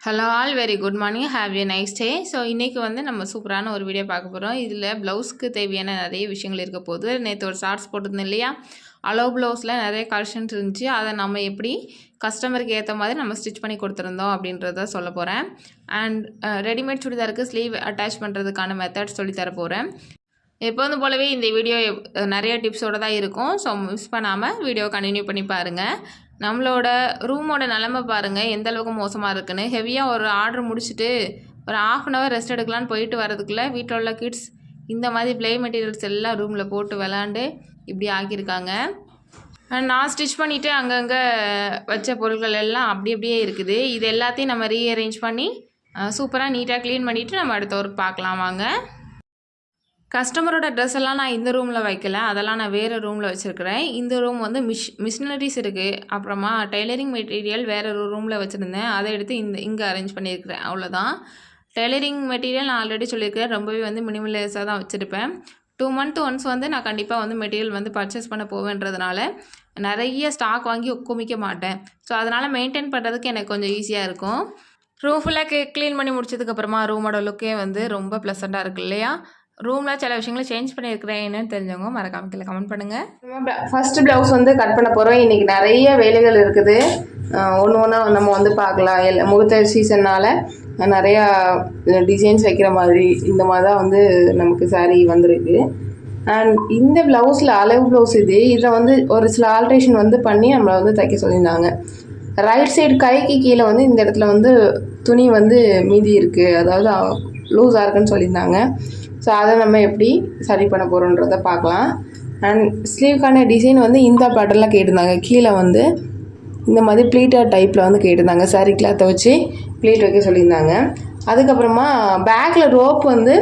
Hello all very good morning have a nice day so இன்றைக்கி வந்து நம்ம சூப்பரான ஒரு வீடியோ பார்க்க போகிறோம் இதில் ப்ளவுஸ்க்கு தேவையான நிறைய விஷயங்கள் இருக்க போகுது. நேற்று ஒரு ஷார்ட்ஸ் போட்டிருந்தேன் இல்லையா? அலோ ப்ளவுஸில் நிறைய கலெக்ஷன்ஸ் இருந்துச்சு. அதை நம்ம எப்படி கஸ்டமருக்கு ஏற்ற மாதிரி நம்ம ஸ்டிச் பண்ணி கொடுத்துருந்தோம் அப்படின்றத சொல்ல போகிறேன் அண்ட் ரெடிமேட் uh, சுடிதாருக்கு ஸ்லீவ் அட்டாச் பண்ணுறதுக்கான மெத்தட் சொல்லி தர போகிறேன் எப்போதும் போலவே இந்த வீடியோ நிறைய டிப்ஸோடு தான் இருக்கும். ஸோ மிஸ் பண்ணாமல் வீடியோ கண்டினியூ பண்ணி பாருங்கள் நம்மளோட ரூமோட நிலமை பாருங்கள் எந்த அளவுக்கு மோசமாக இருக்குன்னு. ஹெவியாக ஒரு ஆர்டர் முடிச்சுட்டு ஒரு ஆஃப் அன் ஹவர் ரெஸ்ட் எடுக்கலான்னு போயிட்டு வரதுக்குள்ளே வீட்டில் உள்ள கிட்ஸ் இந்த மாதிரி ப்ளே மெட்டீரியல்ஸ் எல்லாம் ரூமில் போட்டு விளாண்டு இப்படி ஆக்கியிருக்காங்க. நான் ஸ்டிச் பண்ணிவிட்டு அங்கங்கே வச்ச பொருட்கள் எல்லாம் அப்படி அப்படியே இருக்குது. இது எல்லாத்தையும் நம்ம ரீஅரேஞ்ச் பண்ணி சூப்பராக நீட்டாக க்ளீன் பண்ணிவிட்டு நம்ம அடுத்த ஒர்க் பார்க்கலாம் வாங்க. கஸ்டமரோட ட்ரெஸ் எல்லாம் நான் இந்த ரூமில் வைக்கல. அதெல்லாம் நான் வேறு ரூமில் வச்சுருக்கிறேன். இந்த ரூம் வந்து மிஷ் மிஷினரிஸ் இருக்குது அப்புறமா டெய்லரிங் மெட்டீரியல் வேறு ஒரு ரூமில் வச்சுருந்தேன். அதை எடுத்து இந்த இங்கே அரேஞ்ச் பண்ணியிருக்கிறேன். அவ்வளோதான் டெய்லரிங் மெட்டீரியல் நான் ஆல்ரெடி சொல்லியிருக்கிறேன். ரொம்பவே வந்து மினிமலைஸாக தான் வச்சுருப்பேன். டூ மந்த் ஒன்ஸ் வந்து நான் கண்டிப்பாக வந்து மெட்டீரியல் வந்து பர்ச்சேஸ் பண்ண போவேன்றதுனால நிறைய ஸ்டாக் வாங்கி குமிக்க மாட்டேன். ஸோ அதனால் மெயின்டைன் பண்ணுறதுக்கு எனக்கு கொஞ்சம் ஈஸியாக இருக்கும். ரூம் ஃபுல்லாக க்ளீன் பண்ணி முடிச்சதுக்கப்புறமா ரூமோட லுக்கே வந்து ரொம்ப ப்ளசண்ட்டாக இருக்குது இல்லையா? ரூமில் சில விஷயங்களை சேஞ்ச் பண்ணியிருக்கிறேன் என்னன்னு தெரிஞ்சவங்க மறக்காம கீழே கமெண்ட் பண்ணுங்கள் ஃபர்ஸ்ட் ப்ளவுஸ் வந்து கட் பண்ண போகிறோம் இன்றைக்கி நிறைய வேலைகள் இருக்குது. ஒன்று ஒன்றா நம்ம வந்து பார்க்கலாம். எல் முகூர்த்த சீசன்னால் நிறையா டிசைன்ஸ் வைக்கிற மாதிரி இந்த மாதிரி தான் வந்து நமக்கு சாரீ வந்திருக்கு. அண்ட் இந்த ப்ளவுஸில் அளவு ப்ளவுஸ் இது இதில் வந்து ஒரு சில ஆல்ட்ரேஷன் வந்து பண்ணி நம்மளை வந்து தைக்க சொல்லியிருந்தாங்க. ரைட் சைடு கைக்கு கீழே வந்து இந்த இடத்துல வந்து துணி வந்து மீதி இருக்குது அதாவது லூஸாக இருக்குன்னு சொல்லியிருந்தாங்க. ஸோ அதை நம்ம எப்படி சரி பண்ண போகிறோன்றத பார்க்கலாம். அண்ட் ஸ்லீவ்க்கான டிசைன் வந்து இந்த பேட்டர்னில் கேட்டிருந்தாங்க. கீழே வந்து இந்த மாதிரி ப்ளீட்டர் டைப்பில் வந்து கேட்டிருந்தாங்க. சாரி கிளாத்தை வச்சு ப்ளீட் வைக்க சொல்லியிருந்தாங்க. அதுக்கப்புறமா பேக்கில் ரோப் வந்து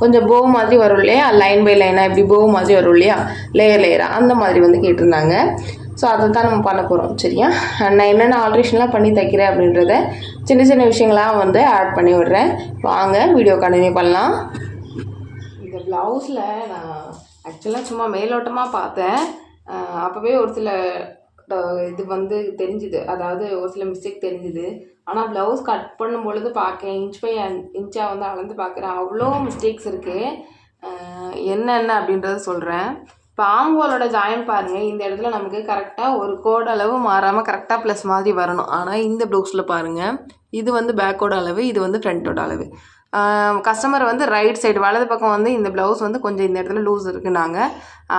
கொஞ்சம் போ மாதிரி வரும் இல்லையா? லைன் பை லைனாக இப்படி போ மாதிரி வரும் இல்லையா? லேயர் லேயராக அந்த மாதிரி வந்து கேட்டிருந்தாங்க. ஸோ அதை தான் நம்ம பண்ண போகிறோம் சரியா? நான் என்னென்ன ஆல்ட்ரேஷன்லாம் பண்ணி தைக்கிறேன் அப்படின்றத சின்ன சின்ன விஷயங்களாக வந்து ஆட் பண்ணி விடுறேன். வாங்க வீடியோ கண்டினியூ பண்ணலாம். இந்த ப்ளவுஸில் நான் ஆக்சுவலாக சும்மா மேலோட்டமாக பார்த்தேன். அப்போவே ஒரு சில இது வந்து தெரிஞ்சுது. அதாவது ஒரு சில மிஸ்டேக் தெரிஞ்சுது. ஆனால் ப்ளவுஸ் கட் பண்ணும் பொழுது பார்க்கேன் இன்ச் பை இன்ச்சாக வந்து அளந்து பார்க்குறேன். அவ்வளோ மிஸ்டேக்ஸ் இருக்குது என்னென்ன அப்படின்றத சொல்கிறேன் இப்போ ஆம்ஹோலோட ஜாயின் பாருங்கள் இந்த இடத்துல நமக்கு கரெக்டாக ஒரு கோட் அளவு மாறாமல் கரெக்டாக ப்ளஸ் மாதிரி வரணும். ஆனால் இந்த ப்ளவுஸில் பாருங்கள் இது வந்து பேக்கோட அளவு இது வந்து ஃப்ரண்ட்டோட அளவு. கஸ்டமர் வந்து ரைட் சைடு வலது பக்கம் வந்து இந்த ப்ளவுஸ் வந்து கொஞ்சம் இந்த இடத்துல லூஸ் இருக்குனாங்க.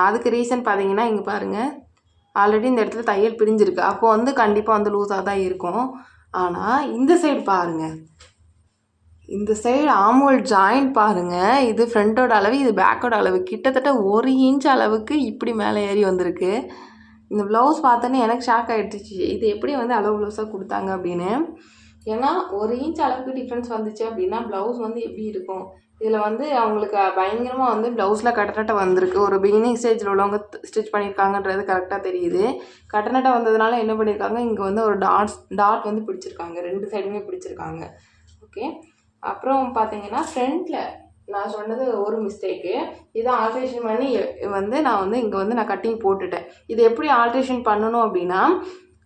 அதுக்கு ரீசன் பார்த்தீங்கன்னா இங்கே பாருங்கள் ஆல்ரெடி இந்த இடத்துல தையல் பிரிஞ்சிருக்கு. அப்போது வந்து கண்டிப்பாக வந்து லூஸாக தான் இருக்கும். ஆனால் இந்த சைடு பாருங்கள் இந்த சைடு ஆமோல் ஜாயிண்ட் பாருங்கள் இது ஃப்ரண்ட்டோட அளவு இது பேக்கோட அளவு. கிட்டத்தட்ட ஒரு இன்ச் அளவுக்கு இப்படி மேலே ஏறி வந்திருக்கு. இந்த ப்ளவுஸ் பார்த்தோன்னே எனக்கு ஷாக் ஆகிடுச்சு இது எப்படி வந்து அளவு ப்ளவுஸாக கொடுத்தாங்க அப்படின்னு. ஏன்னா ஒரு இன்ச் அளவுக்கு டிஃப்ரென்ஸ் வந்துச்சு அப்படின்னா ப்ளவுஸ் வந்து எப்படி இருக்கும்? இதில் வந்து அவங்களுக்கு பயங்கரமாக வந்து ப்ளவுஸில் கட்டநட்டை வந்திருக்கு. ஒரு பிகினிங் ஸ்டேஜில் உள்ளவங்க ஸ்டிச் பண்ணியிருக்காங்கன்றது கரெக்டாக தெரியுது. கட்டநட்டை வந்ததுனால என்ன பண்ணியிருக்காங்க? இங்கே வந்து ஒரு டாட்ஸ் டாட் வந்து பிடிச்சிருக்காங்க. ரெண்டு சைடுமே பிடிச்சிருக்காங்க. ஓகே அப்புறம் பார்த்தீங்கன்னா ஃப்ரண்ட்டில் நான் சொன்னது ஒரு மிஸ்டேக்கு இதை ஆல்ட்ரேஷன் பண்ணி வந்து நான் வந்து இங்கே வந்து நான் கட்டிங் போட்டுட்டேன். இது எப்படி ஆல்ட்ரேஷன் பண்ணணும் அப்படின்னா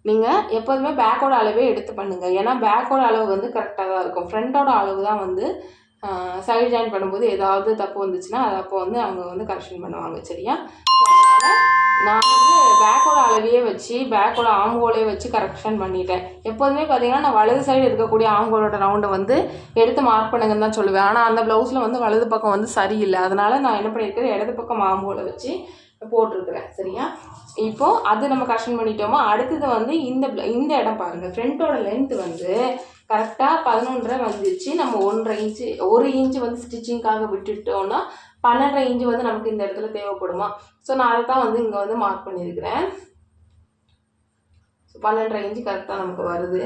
நீங்கள் எப்போதுமே பேக்கோட அளவே எடுத்து பண்ணுங்கள் ஏன்னா பேக்கோட அளவு வந்து கரெக்டாக தான் இருக்கும். ஃப்ரண்ட்டோட அளவு தான் வந்து சைடு ஜாயின் பண்ணும்போது ஏதாவது தப்பு வந்துச்சுன்னா அது அப்போ வந்து அவங்க வந்து கரெக்ஷன் பண்ணுவாங்க சரியா? நான் வந்து பேக்கோட அளவையே வச்சு பேக்கோட ஆம்கோலையே வச்சு கரெக்ஷன் பண்ணிட்டேன். எப்போதுமே பார்த்தீங்கன்னா நான் வலது சைடு இருக்கக்கூடிய ஆம்கோலோட ரவுண்டை வந்து எடுத்து மார்க் பண்ணுங்கன்னு தான் சொல்லுவேன். ஆனால் அந்த ப்ளவுஸில் வந்து வலது பக்கம் வந்து சரியில்லை. அதனால நான் என்ன பண்ணியிருக்கிறேன் இடது பக்கம் ஆம்கோலை வச்சு போட்டிருக்கிறேன் சரியா? இப்போ அது நம்ம கரெக்ஷன் பண்ணிட்டோமா அடுத்தது வந்து இந்த இந்த இடம் பாருங்கள் ஃப்ரண்ட்டோட லென்த் வந்து கரெக்டாக பதினொன்றரை வந்துச்சு. நம்ம ஒன்றரை இன்ச்சு ஒரு இன்ச்சு வந்து ஸ்டிச்சிங்காக விட்டுட்டோம்னா பன்னெண்டரை இன்ச்சு வந்து நமக்கு இந்த இடத்துல தேவைப்படுமா? ஸோ நான் அதை தான் வந்து இங்கே வந்து மார்க் பண்ணியிருக்கிறேன். ஸோ பன்னெண்டரை இன்ச்சு கரெக்டாக நமக்கு வருது.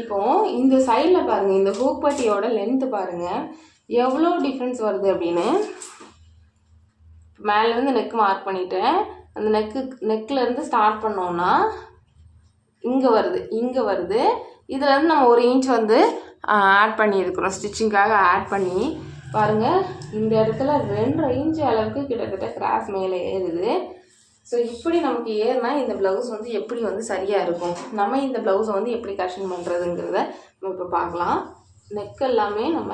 இப்போ இந்த சைடில் பாருங்கள் இந்த ஹூக் பட்டியோட லென்த்து பாருங்கள் எவ்வளோ டிஃப்ரென்ஸ் வருது அப்படின்னு மேலேருந்து நெக் மார்க் பண்ணிட்டேன். அந்த நெக்கு நெக்கில் இருந்து ஸ்டார்ட் பண்ணோன்னா இங்கே வருது இங்கே வருது. இதுலேருந்து நம்ம ஒரு இன்ச் வந்து ஆட் பண்ணியிருக்கிறோம். ஸ்டிச்சிங்காக ஆட் பண்ணி. பாருங்கள் இந்த இடத்துல ரெண்டரை இன்ச் அளவுக்கு கிட்டத்தட்ட கிராஸ் மேலே ஏறுது. ஸோ இப்படி நமக்கு ஏறினா இந்த ப்ளவுஸ் வந்து எப்படி வந்து சரியாக இருக்கும்? நம்ம இந்த ப்ளவுஸை வந்து எப்படி கஷன் பண்ணுறதுங்கிறத நம்ம இப்போ பார்க்கலாம். நெக் எல்லாமே நம்ம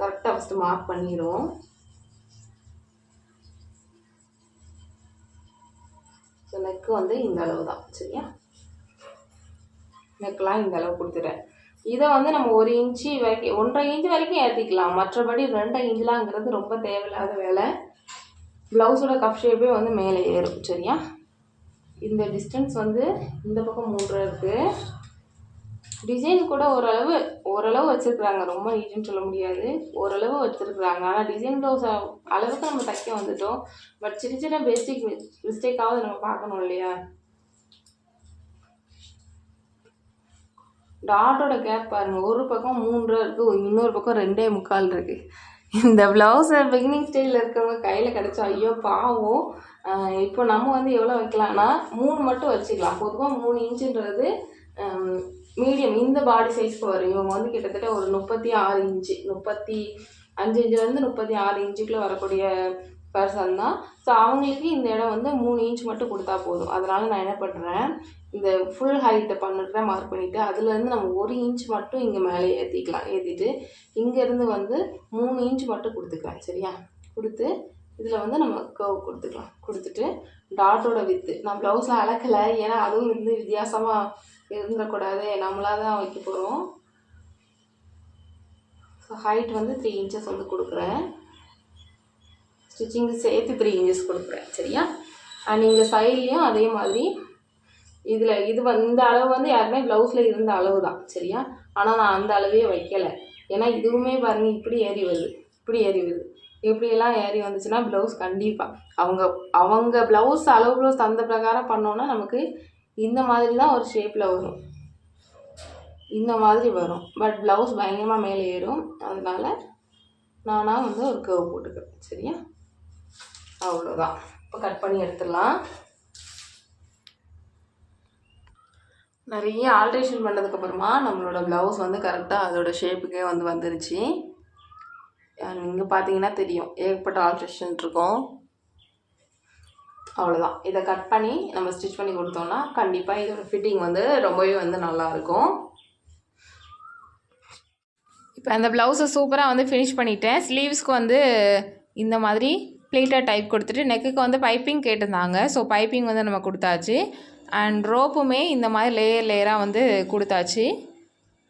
கரெக்டாக ஃபஸ்ட்டு மார்க் பண்ணிடுவோம் ஸோ நெக்கு வந்து இந்த அளவு தான் சரியா? நெக்கெலாம் இந்த அளவு கொடுத்துட்டேன். இதை வந்து நம்ம ஒரு இன்ச்சு வரைக்கும் ஒன்றரை இன்ச்சு வரைக்கும் ஏற்றிக்கலாம் மற்றபடி ரெண்டு இன்ச்லாங்கிறது ரொம்ப தேவையில்லாத வேலை. ப்ளவுஸோட கப் ஷேப்பே வந்து மேலே ஏறும் சரியா? இந்த டிஸ்டன்ஸ் வந்து இந்த பக்கம் மூன்றரை இருக்குது டிசைன் கூட ஓரளவு ஓரளவு வச்சுருக்குறாங்க. ரொம்ப நீட்டுன்னு சொல்ல முடியாது. ஓரளவு வச்சுருக்குறாங்க. ஆனால் டிசைன் ப்ளவுஸ் அளவுக்கு நம்ம தைக்க வந்துட்டோம். பட் சின்ன சின்ன பேசிக் மிஸ்டேக்காவது நம்ம பார்க்கணும் இல்லையா? டாட்டோட கேப் பாருங்கள் ஒரு பக்கம் மூன்றா இருக்குது இன்னொரு பக்கம் ரெண்டே முக்கால் இருக்குது இந்த ப்ளவுஸை பிகினிங் ஸ்டேஜில் இருக்கிறவங்க கையில் கிடச்சா ஐயோ பாவம். இப்போ நம்ம வந்து எவ்வளோ வைக்கலாம்னா மூணு மட்டும் வச்சுக்கலாம். பொதுவாக மூணு இன்ச்சுன்றது மீடியம் இந்த பாடி சைஸ்க்கு வரும். இவங்க வந்து கிட்டத்தட்ட ஒரு முப்பத்தி ஆறு இன்ச்சு முப்பத்தி அஞ்சு இன்ச்சுலேருந்து முப்பத்தி ஆறு இன்ச்சுக்குள்ளே வரக்கூடிய பர்சன் தான். ஸோ அவங்களுக்கு இந்த இடம் வந்து மூணு இன்ச் மட்டும் கொடுத்தா போதும். அதனால் நான் என்ன பண்ணுறேன் இந்த ஃபுல் ஹைட்டை பண்ணிட்டு மார்க் பண்ணிவிட்டு அதுலேருந்து நம்ம ஒரு இன்ச் மட்டும் இங்கே மேலே ஏற்றிக்கலாம் ஏற்றிட்டு இங்கேருந்து வந்து மூணு இன்ச் மட்டும் கொடுத்துக்கலாம் சரியா? கொடுத்து இதில் வந்து நம்ம கர்வ் கொடுத்துக்கலாம். கொடுத்துட்டு டாட்டோட வித்து நான் ப்ளவுஸில் அளக்கலை ஏன்னா அதுவும் வந்து வித்தியாசமாக இருந்துடக்கூடாது. நம்மளாக தான் வைக்க போகிறோம் ஸோ ஹைட் வந்து த்ரீ இன்ச்சஸ் வந்து கொடுக்குறேன். ஸ்டிச்சிங்கு சேர்த்து த்ரீ இன்ச்சஸ் கொடுக்குறேன் சரியா? அண்ட் இங்கே சைட்லேயும் அதே மாதிரி இதில் இது வந்த இந்த அளவு வந்து யாருமே ப்ளவுஸில் இருந்த அளவு தான் சரியா? ஆனால் நான் அந்த அளவே வைக்கலை. ஏன்னா இதுவுமே பாருங்கள் இப்படி ஏறி வருது இப்படி ஏறி வருது. இப்படியெல்லாம் ஏறி வந்துச்சுன்னா ப்ளவுஸ் கண்டிப்பாக அவங்க அவங்க ப்ளவுஸ் அளவு ப்ளவுஸ் தந்த பிரகாரம் பண்ணோன்னா நமக்கு இந்த மாதிரி தான் ஒரு ஷேப்பில் வரும். இந்த மாதிரி வரும். பட் ப்ளவுஸ் பயங்கரமாக மேலே ஏறும். அதனால் நானாக வந்து ஒரு கர்வ் போட்டுக்கிறேன் சரியா? அவ்வளோதான் இப்போ கட் பண்ணி எடுத்துடலாம். நிறைய ஆல்ட்ரேஷன் பண்ணதுக்கப்புறமா நம்மளோட ப்ளவுஸ் வந்து கரெக்டாக அதோட ஷேப்புக்கே வந்து வந்துருச்சு. இங்கே பார்த்தீங்கன்னா தெரியும். ஏகப்பட்ட ஆல்ட்ரேஷன் இருக்கும். அவ்வளோதான் இதை கட் பண்ணி நம்ம ஸ்டிச் பண்ணி கொடுத்தோம்னா கண்டிப்பாக இதோட ஃபிட்டிங் வந்து ரொம்பவே வந்து நல்லாயிருக்கும் இப்போ அந்த ப்ளவுஸை சூப்பராக வந்து ஃபினிஷ் பண்ணிட்டேன். ஸ்லீவ்ஸ்க்கு வந்து இந்த மாதிரி ப்ளீட்டர் டைப் கொடுத்துட்டு நெக்குக்கு வந்து பைப்பிங் கேட்டிருந்தாங்க. ஸோ பைப்பிங் வந்து நம்ம கொடுத்தாச்சு. அண்ட் ரோப்புமே இந்த மாதிரி லேயர் லேயராக வந்து கொடுத்தாச்சு.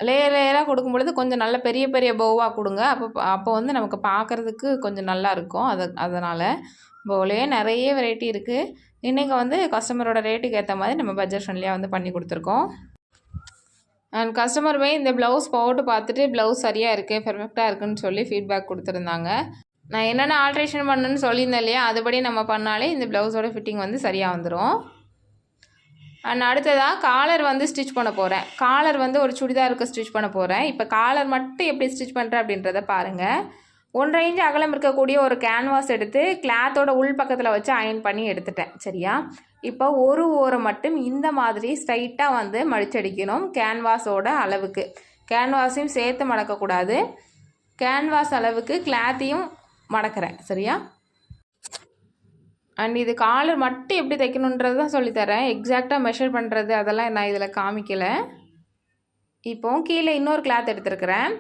லேயர் லேயராக கொடுக்கும் பொழுது கொஞ்சம் நல்ல பெரிய பெரிய பவுவாக கொடுங்க. அப்போ அப்போ வந்து நமக்கு பார்க்குறதுக்கு கொஞ்சம் நல்லா இருக்கும். அது அதனால் பவுலே நிறைய வெரைட்டி இருக்குது இன்றைக்கி வந்து கஸ்டமரோட ரேட்டுக்கு ஏற்ற மாதிரி நம்ம பட்ஜெட் ஃப்ரெண்ட்லியாக வந்து பண்ணி கொடுத்துருக்கோம். அண்ட் கஸ்டமருமே இந்த ப்ளவுஸ் போட்டு பார்த்துட்டு ப்ளவுஸ் சரியாக இருக்குது பெர்ஃபெக்டாக இருக்குன்னு சொல்லி ஃபீட்பேக் கொடுத்துருந்தாங்க. நான் என்னென்ன ஆல்ட்ரேஷன் பண்ணுன்னு சொல்லியிருந்தேன் இல்லையா? அதுபடி நம்ம பண்ணாலே இந்த ப்ளவுஸோட ஃபிட்டிங் வந்து சரியாக வந்துடும் அண்ட் அடுத்ததாக காலர் வந்து ஸ்டிச் பண்ண போகிறேன் காலர் வந்து ஒரு சுடிதாருக்கு ஸ்டிச் பண்ண போகிறேன் இப்போ காலர் மட்டும் எப்படி ஸ்டிச் பண்ணுறேன் அப்படின்றத பாருங்கள் ஒன்றரை இன்ச் அகலம் இருக்கக்கூடிய ஒரு கேன்வாஸ் எடுத்து கிளாத்தோட உள் பக்கத்தில் வச்சு அயன் பண்ணி எடுத்துட்டேன். சரியா? இப்போ ஒரு ஓரம் மட்டும் இந்த மாதிரி ஸ்ட்ரைட்டாக வந்து மடிச்சடிக்கணும் கேன்வாஸோட அளவுக்கு. கேன்வாஸையும் சேர்த்து மடக்கக்கூடாது. கேன்வாஸ் அளவுக்கு கிளாத்தையும் மடக்கிறேன். சரியா? அண்ட் இது காலர் மட்டும் எப்படி தைக்கணுன்றது தான் சொல்லித்தரேன் எக்ஸாக்டாக மெஷர் பண்ணுறது அதெல்லாம் நான் இதில் காமிக்கலை. இப்போது கீழே இன்னொரு கிளாத் எடுத்துருக்கிறேன்.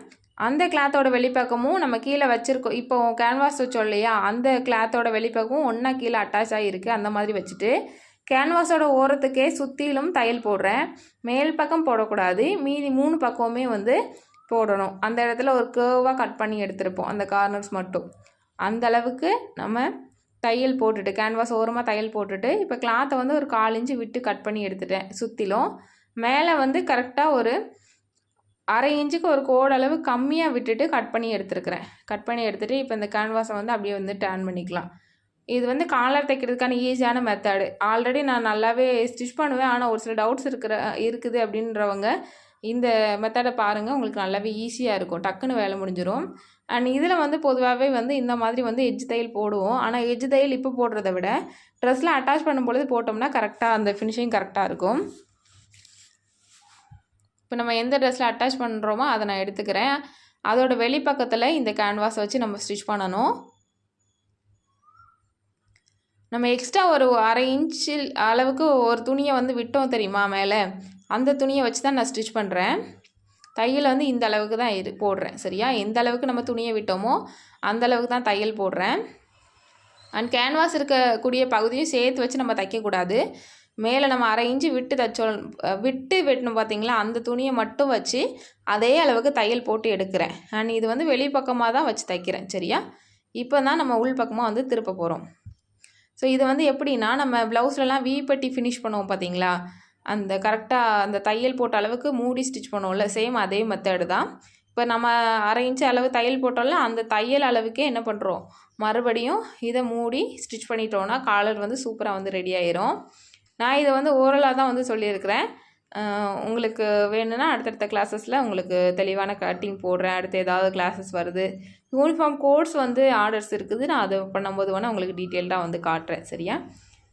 அந்த கிளாத்தோட வெளிப்பக்கமும் நம்ம கீழே வச்சுருக்கோம். இப்போ கேன்வாஸ் வச்சோம் இல்லையா? அந்த கிளாத்தோட வெளிப்பக்கமும் ஒன்றா கீழே அட்டாச் ஆகிருக்கு அந்த மாதிரி வச்சுட்டு கேன்வாஸோட ஓரத்துக்கே சுற்றிலும் தையல் போடுறேன். மேல் பக்கம் போடக்கூடாது. மீதி மூணு பக்கமுமே வந்து போடணும். அந்த இடத்துல ஒரு கேர்வாக கட் பண்ணி எடுத்திருப்போம். அந்த கார்னர்ஸ் மட்டும். அந்த அளவுக்கு நம்ம தையல் போட்டுட்டு கேன்வாஸ் ஓரமாக தையல் போட்டுட்டு இப்போ கிளாத்தை வந்து ஒரு கால் இன்ச்சு விட்டு கட் பண்ணி எடுத்துட்டேன் சுற்றிலும் மேலே வந்து கரெக்டாக ஒரு அரை இன்ச்சுக்கு ஒரு கோடு அளவு கம்மியாக விட்டுட்டு கட் பண்ணி எடுத்துருக்கிறேன். கட் பண்ணி எடுத்துகிட்டு இப்போ இந்த கேன்வாஸை வந்து அப்படியே வந்து டேர்ன் பண்ணிக்கலாம். இது வந்து காலர் தைக்கிறதுக்கான ஈஸியான மெத்தடு ஆல்ரெடி நான் நல்லாவே ஸ்டிச் பண்ணுவேன். ஆனால் ஒரு சில டவுட்ஸ் இருக்கிற இருக்குது அப்படின்றவங்க இந்த மெத்தடை பாருங்கள் உங்களுக்கு நல்லாவே ஈஸியாக இருக்கும். டக்குன்னு வேலை முடிஞ்சிடும் அண்ட் இதில் வந்து பொதுவாகவே வந்து இந்த மாதிரி வந்து எஜ்ஜு தையல் போடுவோம். ஆனால் எஜ்ஜு தையல் இப்போ போடுறத விட ட்ரெஸ்ஸில் அட்டாச் பண்ணும்பொழுது போட்டோம்னா கரெக்டாக அந்த ஃபினிஷிங் கரெக்டாக இருக்கும். இப்போ நம்ம எந்த ட்ரெஸ்ஸில் அட்டாச் பண்ணுறோமோ அதை நான் எடுத்துக்கிறேன். அதோட வெளிப்பக்கத்தில் இந்த கேன்வாஸை வச்சு நம்ம ஸ்டிச் பண்ணணும். நம்ம எக்ஸ்ட்ரா ஒரு அரை இன்ச்சு அளவுக்கு ஒரு துணியை வந்து விட்டோம் தெரியுமா மேலே? அந்த துணியை வச்சு தான் நான் ஸ்டிச் பண்ணுறேன் தையல் வந்து இந்த அளவுக்கு தான் இரு போடுறேன் சரியா? எந்த அளவுக்கு நம்ம துணியை விட்டோமோ அந்த அளவுக்கு தான் தையல் போடுறேன். அண்ட் கேன்வாஸ் இருக்கக்கூடிய பகுதியும் சேர்த்து வச்சு நம்ம தைக்கக்கூடாது மேலே நம்ம அரை இன்ச்சு விட்டு தைச்சோ விட்டு வெட்டணும் பார்த்தீங்களா அந்த துணியை மட்டும் வச்சு அதே அளவுக்கு தையல் போட்டு எடுக்கிறேன். அண்ட் இது வந்து வெளிப்பக்கமாக தான் வச்சு தைக்கிறேன் சரியா? இப்போ தான் நம்ம உள் பக்கமாக வந்து திருப்ப போகிறோம் ஸோ இது வந்து எப்படின்னா நம்ம ப்ளவுஸ்லலாம் வீப்பட்டி ஃபினிஷ் பண்ணுவோம் பார்த்தீங்களா அந்த கரெக்டாக அந்த தையல் போட்ட அளவுக்கு மூடி ஸ்டிச் பண்ணுவோம்ல சேம் அதே மெத்தடு தான். இப்போ நம்ம அரை இன்ச்சு அளவு தையல் போட்டோம்ல அந்த தையல் அளவுக்கே என்ன பண்ணுறோம் மறுபடியும் இதை மூடி ஸ்டிச் பண்ணிட்டோன்னா காலர் வந்து சூப்பராக வந்து ரெடி ஆயிரும். நான் இதை வந்து ஓரலாக தான் வந்து சொல்லியிருக்கிறேன். உங்களுக்கு வேணும்னா அடுத்தடுத்த கிளாஸஸில் உங்களுக்கு தெளிவான கட்டிங் போடுறேன். அடுத்து ஏதாவது கிளாஸஸ் வருது. யூனிஃபார்ம் கோர்ஸ் வந்து ஆர்டர்ஸ் இருக்குது. நான் அதை பண்ணும்போது வேணால் உங்களுக்கு டீட்டெயில்டாக வந்து காட்டுறேன். சரியா?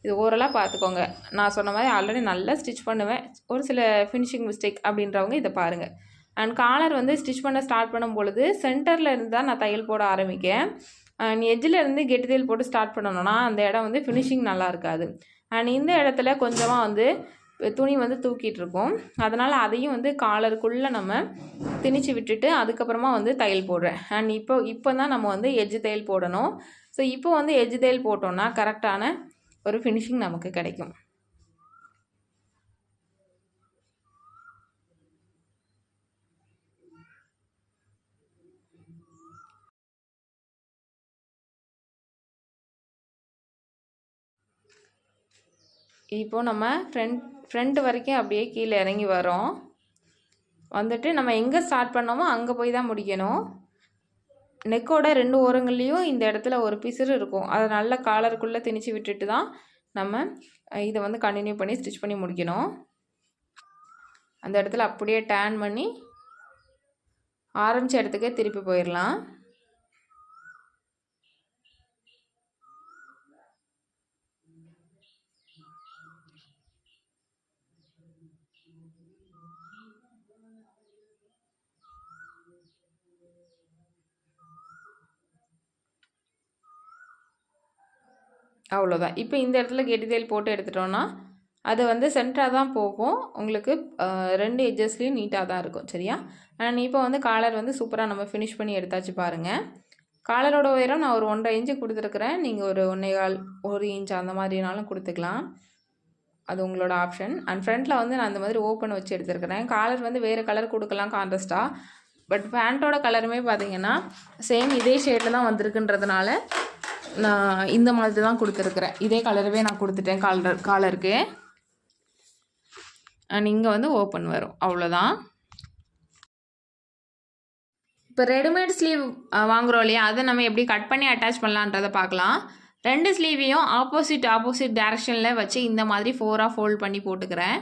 இது ஓரலாக பார்த்துக்கோங்க. நான் சொன்ன மாதிரி ஆல்ரெடி நல்லா ஸ்டிச் பண்ணுவேன். ஒரு சில ஃபினிஷிங் மிஸ்டேக் அப்படின்றவங்க இதை பாருங்கள் அண்ட் காலர் வந்து ஸ்டிச் பண்ண ஸ்டார்ட் பண்ணும் பொழுது சென்டரில் இருந்து தான் நான் தையல் போட ஆரம்பிக்கேன். அண்ட் எஜ்ஜில் இருந்து கெட்டு தையல் போட்டு ஸ்டார்ட் பண்ணணும்னா அந்த இடம் வந்து ஃபினிஷிங் நல்லா இருக்காது. அண்ட் இந்த இடத்துல கொஞ்சமாக வந்து துணி வந்து தூக்கிட்டு இருக்கோம். அதனால் அதையும் வந்து காலருக்குள்ளே நம்ம திணிச்சு விட்டுட்டு அதுக்கப்புறமா வந்து தையல் போடுறேன். அண்ட் இப்போ இப்போ தான் நம்ம வந்து எஜ்ஜு தையல் போடணும். ஸோ இப்போ வந்து எஜ்ஜு தையல் போட்டோம்னா கரெக்டான ஒரு ஃபினிஷிங் நமக்கு கிடைக்கும். இப்போ நம்ம ஃப்ரண்ட் ஃப்ரண்ட் வரைக்கும் அப்படியே கீழே இறங்கி வரோம் வந்துட்டு நம்ம எங்கே ஸ்டார்ட் பண்ணோமோ அங்கே போய் தான் முடிக்கணும். நெக்கோட ரெண்டு ஓரங்கள்லேயும் இந்த இடத்துல ஒரு பிசுறு இருக்கும். அதை நல்ல காலருக்குள்ளே திணிச்சு விட்டுட்டு தான் நம்ம இதை வந்து கண்டினியூ பண்ணி ஸ்டிச் பண்ணி முடிக்கணும். அந்த இடத்துல அப்படியே டேன் பண்ணி ஆரம்பித்த இடத்துக்கே திருப்பி போயிடலாம். அவ்வளோதான் இப்போ இந்த இடத்துல கெட்டிதேல் போட்டு எடுத்துட்டோன்னா அது வந்து சென்டராக தான் போகும். உங்களுக்கு ரெண்டு எட்ஜஸ்லேயும் நீட்டாக தான் இருக்கும். சரியா? நான் இப்போ வந்து காலர் வந்து சூப்பராக நம்ம ஃபினிஷ் பண்ணி எடுத்தாச்சு பாருங்கள் காலரோட உயரம் நான் ஒரு ஒன்றரை இன்ச்சு கொடுத்துருக்குறேன். நீங்கள் ஒரு ஒன்றே கால் ஒரு இன்ச் அந்த மாதிரினாலும் கொடுத்துக்கலாம். அது உங்களோட ஆப்ஷன் அண்ட் ஃப்ரண்ட்டில் வந்து நான் அந்த மாதிரி ஓப்பன் வச்சு எடுத்துருக்கிறேன். காலர் வந்து வேறு கலர் கொடுக்கலாம் கான்ட்ராஸ்ட்டாக பட் பேண்ட்டோட கலருமே பார்த்தீங்கன்னா சேம் இதே ஷேடில் தான் வந்திருக்குன்றதுனால நான் இந்த மாதிரி தான் கொடுத்துருக்குறேன். இதே கலரவே நான் கொடுத்துட்டேன். காலர் காலருக்கு அண்ட் இங்கே வந்து ஓப்பன் வரும். அவ்வளோதான் இப்போ ரெடிமேட் ஸ்லீவ் வாங்குறோம் இல்லையா? அதை நம்ம எப்படி கட் பண்ணி அட்டாச் பண்ணலான்றதை பார்க்கலாம். ரெண்டு ஸ்லீவையும் ஆப்போசிட் ஆப்போசிட் டேரெக்ஷனில் வச்சு இந்த மாதிரி ஃபோராக ஃபோல்ட் பண்ணி போட்டுக்கிறேன்.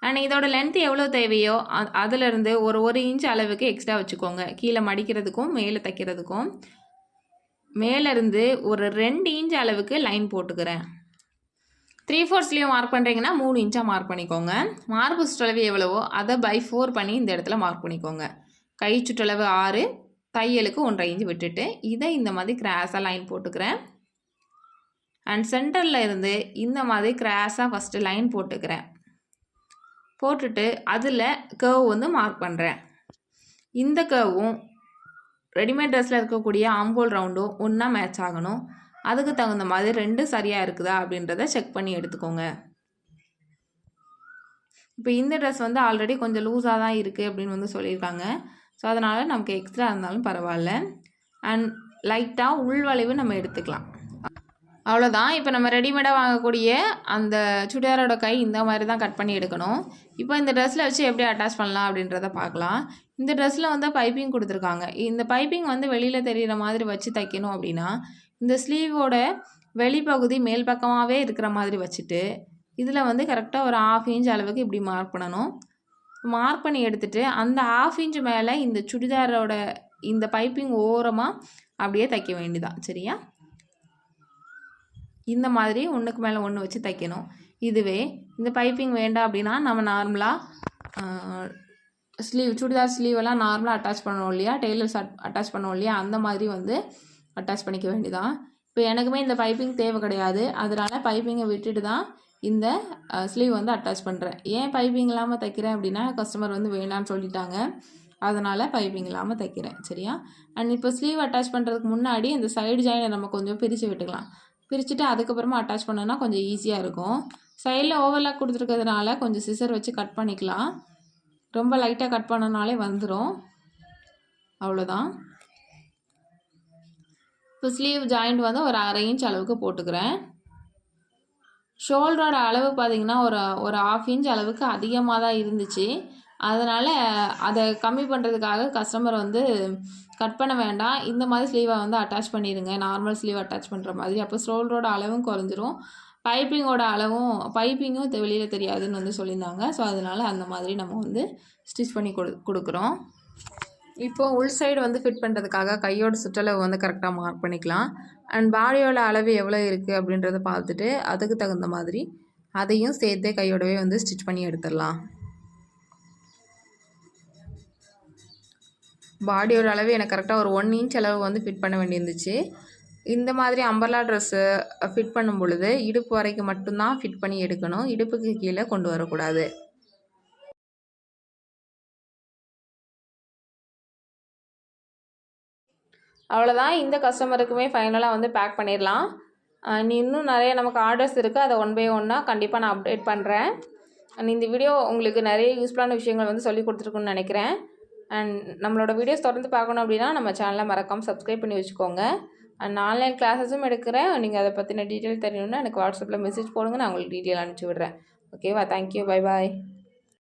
அண்ட் இதோட லென்த் எவ்வளோ தேவையோ அ- அதிலிருந்து ஒரு ஒரு இன்ச் அளவுக்கு எக்ஸ்ட்ரா வச்சுக்கோங்க. கீழே மடிக்கிறதுக்கும் மேலே தைக்கிறதுக்கும். மேலேருந்து ஒரு ரெண்டு இன்ச் அளவுக்கு லைன் போட்டுக்கிறேன். த்ரீ ஃபோர்ஸ்லேயும் மார்க் பண்ணுறீங்கன்னா மூணு இன்ச்சாக மார்க் பண்ணிக்கோங்க. மார்பு சுற்றளவு எவ்வளவோ அதை பை ஃபோர் பண்ணி இந்த இடத்துல மார்க் பண்ணிக்கோங்க. கை சுற்றளவு ஆறு தையலுக்கு ஒன்றரை இன்ச்சு விட்டுட்டு இதை இந்த மாதிரி கிராஸாக லைன் போட்டுக்கிறேன். அண்ட் சென்டரில் இருந்து இந்த மாதிரி கிராஸாக ஃபஸ்ட்டு லைன் போட்டுக்கிறேன். போட்டுட்டு அதில் கேர்வ் வந்து மார்க் பண்ணுறேன் இந்த கேர்வும் ரெடிமேட் ட்ரெஸ்ஸில் இருக்கக்கூடிய ஆம்கோல் ரவுண்டும் ஒன்றா மேட்ச் ஆகணும். அதுக்கு தகுந்த மாதிரி ரெண்டும் சரியாக இருக்குதா அப்படின்றத செக் பண்ணி எடுத்துக்கோங்க. இப்போ இந்த ட்ரெஸ் வந்து ஆல்ரெடி கொஞ்சம் லூஸாக தான் இருக்குது அப்படின்னு வந்து சொல்லியிருக்காங்க. ஸோ அதனால் நமக்கு எக்ஸ்ட்ரா இருந்தாலும் பரவாயில்ல. அண்ட் லைட்டாக உள்வளைவு நம்ம எடுத்துக்கலாம். அவ்வளோதான் இப்போ நம்ம ரெடிமேடாக வாங்கக்கூடிய அந்த சுடிதாரோட கை இந்த மாதிரி தான் கட் பண்ணி எடுக்கணும். இப்போ இந்த ட்ரெஸ்ஸில் வச்சு எப்படி அட்டாச் பண்ணலாம் அப்படின்றத பார்க்கலாம். இந்த ட்ரெஸ்ஸில் வந்து பைப்பிங் கொடுத்துருக்காங்க. இந்த பைப்பிங் வந்து வெளியில் தெரிகிற மாதிரி வச்சு தைக்கணும் அப்படின்னா இந்த ஸ்லீவோட வெளிப்பகுதி மேல் பக்கமாகவே இருக்கிற மாதிரி வச்சுட்டு இதில் வந்து கரெக்டாக ஒரு ஆஃப் இன்ச் அளவுக்கு இப்படி மார்க் பண்ணணும். மார்க் பண்ணி எடுத்துட்டு அந்த ஆஃப் இன்ச் மேலே இந்த சுடிதாரோட இந்த பைப்பிங் ஓரமாக அப்படியே தைக்க வேண்டியதான் சரியா? இந்த மாதிரி ஒன்றுக்கு மேலே ஒன்று வச்சு தைக்கணும். இதுவே இந்த பைப்பிங் வேண்டாம் அப்படின்னா நம்ம நார்மலாக ஸ்லீவ் சுடிதார் ஸ்லீவ் எல்லாம் நார்மலாக அட்டாச் பண்ணுவோம் இல்லையா? டெய்லர்ஸ் அட்டாச் பண்ணுவோம் இல்லையா? அந்த மாதிரி வந்து அட்டாச் பண்ணிக்க வேண்டியதான் இப்போ எனக்குமே இந்த பைப்பிங் தேவை கிடையாது. அதனால் பைப்பிங்கை விட்டுட்டு தான் இந்த ஸ்லீவ் வந்து அட்டாச் பண்ணுறேன் ஏன் பைப்பிங் இல்லாமல் தைக்கிறேன் அப்படின்னா கஸ்டமர் வந்து வேணான்னு சொல்லிட்டாங்க. அதனால் பைப்பிங் இல்லாமல் தைக்கிறேன். சரியா? அண்ட் இப்போ ஸ்லீவ் அட்டாச் பண்ணுறதுக்கு முன்னாடி இந்த சைடு ஜாயினை நம்ம கொஞ்சம் பிரித்து விட்டுக்கலாம். பிரிச்சுட்டு அதுக்கப்புறமா அட்டாச் பண்ணோன்னா கொஞ்சம் ஈஸியாக இருக்கும். சைடில் ஓவர்லாக் கொடுத்துருக்கிறதுனால கொஞ்சம் சிசர் வச்சு கட் பண்ணிக்கலாம். ரொம்ப லைட்டாக கட் பண்ணனாலே வந்துடும் அவ்வளோதான் இப்போ ஸ்லீவ் ஜாயிண்ட் வந்து ஒரு அரை இன்ச் அளவுக்கு போட்டுக்கிறேன். ஷோல்டரோட அளவு பார்த்திங்கன்னா ஒரு ஒரு ஆஃப் இன்ச் அளவுக்கு அதிகமாக தான் இருந்துச்சு. அதனால் அதை கம்மி பண்ணுறதுக்காக கஸ்டமர் வந்து கட் பண்ண வேண்டாம். இந்த மாதிரி ஸ்லீவை வந்து அட்டாச் பண்ணிடுங்க நார்மல் ஸ்லீவ் அட்டாச் பண்ணுற மாதிரி. அப்போ ஷோல்டரோட அளவும் குறைஞ்சிரும். பைப்பிங்கோட அளவும் பைப்பிங்கும் வெளியில் தெரியாதுன்னு வந்து சொல்லியிருந்தாங்க. ஸோ அதனால் அந்த மாதிரி நம்ம வந்து ஸ்டிச் பண்ணி கொடு கொடுக்குறோம். இப்போது உள் சைடு வந்து ஃபிட் பண்ணுறதுக்காக கையோட சுற்றளவு வந்து கரெக்டாக மார்க் பண்ணிக்கலாம். அண்ட் பாடியோட அளவு எவ்வளோ இருக்குது அப்படின்றத பார்த்துட்டு அதுக்கு தகுந்த மாதிரி அதையும் சேர்த்தே கையோடவே வந்து ஸ்டிச் பண்ணி எடுத்துடலாம். பாடியோட அளவு எனக்கு கரெக்டாக ஒரு ஒன் இன்ச் அளவு வந்து ஃபிட் பண்ண வேண்டியிருந்துச்சு. இந்த மாதிரி அம்பர்லா ட்ரெஸ்ஸு ஃபிட் பண்ணும் பொழுது இடுப்பு வரைக்கும் மட்டும்தான் ஃபிட் பண்ணி எடுக்கணும். இடுப்புக்கு கீழே கொண்டு வரக்கூடாது. அவ்வளோதான் இந்த கஸ்டமருக்குமே ஃபைனலாக வந்து பேக் பண்ணிடலாம். இன்னும் நிறைய நமக்கு ஆர்டர்ஸ் இருக்குது அதை ஒன் பை ஒன்னாக கண்டிப்பாக நான் அப்டேட் பண்ணுறேன் இந்த வீடியோ உங்களுக்கு நிறைய யூஸ்ஃபுல்லான விஷயங்கள் வந்து சொல்லி கொடுத்துருக்குன்னு நினைக்கிறேன். அண்ட் நம்மளோட வீடியோஸ் தொடர்ந்து பார்க்கணும் அப்படின்னா நம்ம சேனலை மறக்காமல் சப்ஸ்கிரைப் பண்ணி வச்சுக்கோங்க. அண்ட் ஆன்லைன் கிளாஸஸும் எடுக்கிறேன். நீங்கள் அதை பற்றின டீட்டெயில் தெரியணும்னா எனக்கு வாட்ஸ்அப்பில் மெசேஜ் போடுங்க. நான் உங்களுக்கு டீட்டெயில் அனுப்பிச்சி விடுறேன். ஓகேவா தேங்க்யூ பை பாய்